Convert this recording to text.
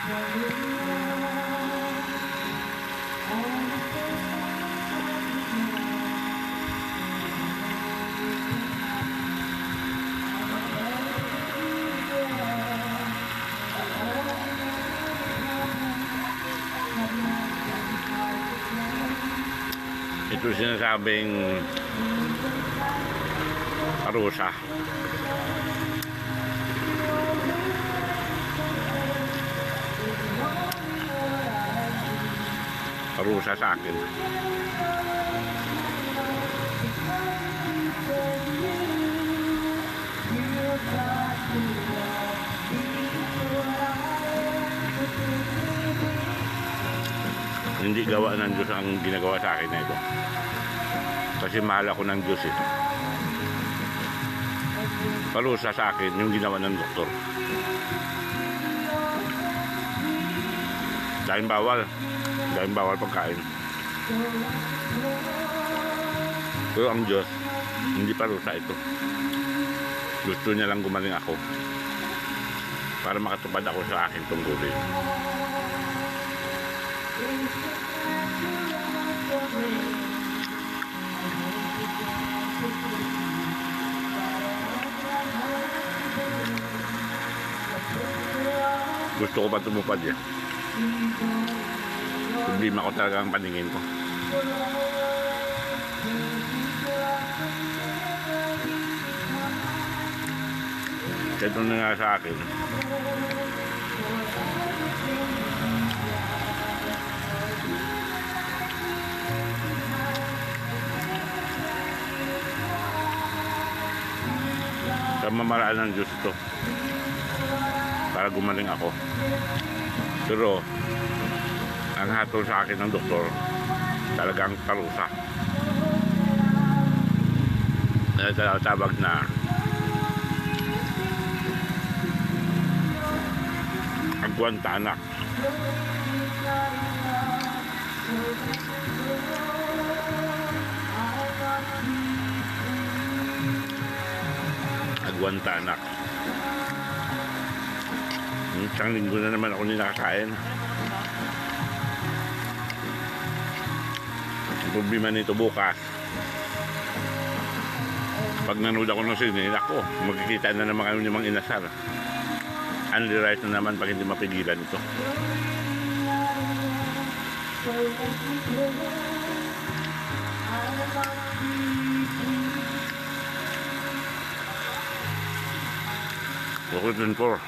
Ito sinasabing parusa. Parusa sa akin. Hindi gawa ng Diyos ang ginagawa sa akin na ito. Kasi mahal ako ng Diyos eh. Parusa sa akin yung ginawa ng doktor. Dahil bawal. Dahil bawal pagkain. Pero ang Diyos, hindi parusa ito. Gusto niya lang gumaling ako para makatupad ako sa aking tungkulin. Gusto ko pa tumupad yan. Problema ko talaga ang paningin ko. Ito na nga sa akin. Sa mamaraan ng Diyos ito. Para gumaling ako. Pero, ang hatol sa akin ng doktor, talagang parusa. Tawag na ang Guantanak. Aguantanak. Hmm, Isang linggo na naman ako ninakain. Ang problema nito bukas. Pag nanood ako ng sine, ako, magkikita na naman kami ng mga inasal. Only right na naman pag hindi mapigilan ito. Bukod dun po.